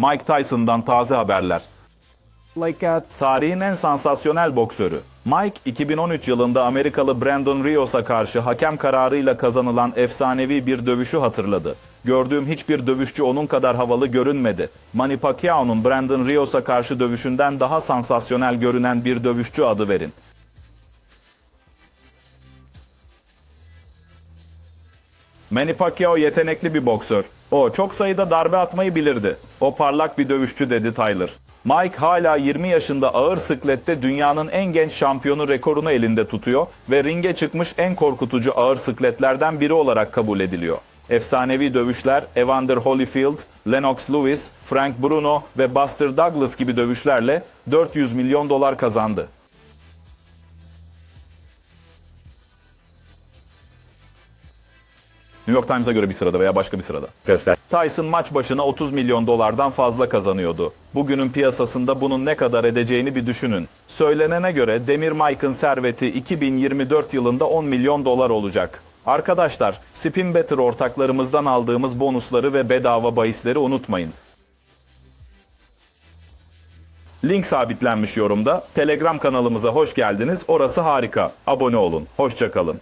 Mike Tyson'dan taze haberler. Tarihin en sansasyonel boksörü. Mike 2013 yılında Amerikalı Brandon Rios'a karşı hakem kararıyla kazanılan efsanevi bir dövüşü hatırladı. Gördüğüm hiçbir dövüşçü onun kadar havalı görünmedi. Manny Pacquiao'nun Brandon Rios'a karşı dövüşünden daha sansasyonel görünen bir dövüşçü adı verin. Manny Pacquiao yetenekli bir boksör. O çok sayıda darbe atmayı bilirdi. O parlak bir dövüşçü dedi Tyler. Mike hala 20 yaşında ağır sıklette dünyanın en genç şampiyonu rekorunu elinde tutuyor ve ringe çıkmış en korkutucu ağır sıkletlerden biri olarak kabul ediliyor. Efsanevi dövüşler Evander Holyfield, Lennox Lewis, Frank Bruno ve Buster Douglas gibi dövüşlerle 400 milyon dolar kazandı. New York Times'a göre bir sırada veya başka bir sırada. Göster. Tyson maç başına 30 milyon dolardan fazla kazanıyordu. Bugünün piyasasında bunun ne kadar edeceğini bir düşünün. Söylenene göre Demir Mike'ın serveti 2024 yılında 10 milyon dolar olacak. Arkadaşlar, Spin Better ortaklarımızdan aldığımız bonusları ve bedava bahisleri unutmayın. Link sabitlenmiş yorumda. Telegram kanalımıza hoş geldiniz. Orası harika. Abone olun. Hoşçakalın.